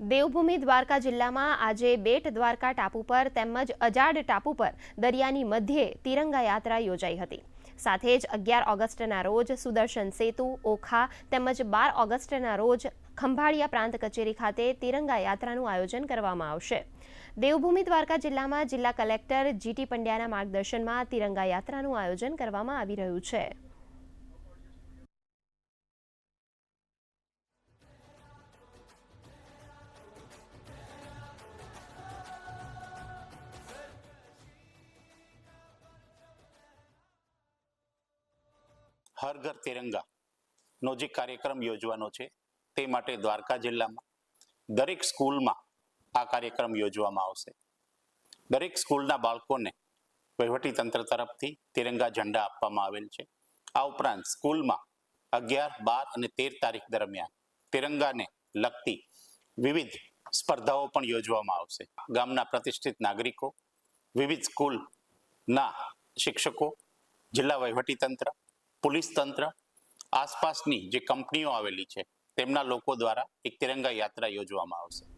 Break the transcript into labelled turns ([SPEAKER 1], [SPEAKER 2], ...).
[SPEAKER 1] દેવભૂમિ દ્વારકા જિલ્લામાં આજે બેટ દ્વારકા ટાપુ પર તેમજ અજાડ ટાપુ પર દરિયાની મધ્યે તિરંગા યાત્રા યોજાઈ હતી. સાથે જ અગિયાર ઓગસ્ટના રોજ સુદર્શન સેતુ, ઓખા તેમજ બાર ઓગસ્ટના રોજ ખંભાળિયા પ્રાંત કચેરી ખાતે તિરંગા યાત્રાનું આયોજન કરવામાં આવશે. દેવભૂમિ દ્વારકા જિલ્લામાં જિલ્લા કલેક્ટર જીટી પંડ્યાના માર્ગદર્શનમાં તિરંગા યાત્રાનું આયોજન કરવામાં આવી રહ્યું છે.
[SPEAKER 2] હર ઘર તિરંગા નો જે કાર્યક્રમ યોજવાનો છે, તે માટે દ્વારકા જિલ્લામાં દરેક સ્કૂલમાં આ કાર્યક્રમ યોજવામાં આવશે. દરેક સ્કૂલના બાળકોને વહીવટી તંત્ર તરફથી તિરંગા ઝંડા આપવામાં આવેલ છે. આ ઉપરાંત સ્કૂલમાં અગિયાર, બાર અને તેર તારીખ દરમિયાન તિરંગાને લગતી વિવિધ સ્પર્ધાઓ પણ યોજવામાં આવશે. ગામના પ્રતિષ્ઠિત નાગરિકો, વિવિધ સ્કૂલના શિક્ષકો, જિલ્લા વહીવટી તંત્ર પોલીસ તંત્ર આસપાસની જે કંપનીઓ આવેલી છે, તેમના લોકો દ્વારા એક તિરંગા યાત્રા યોજવામાં આવશે.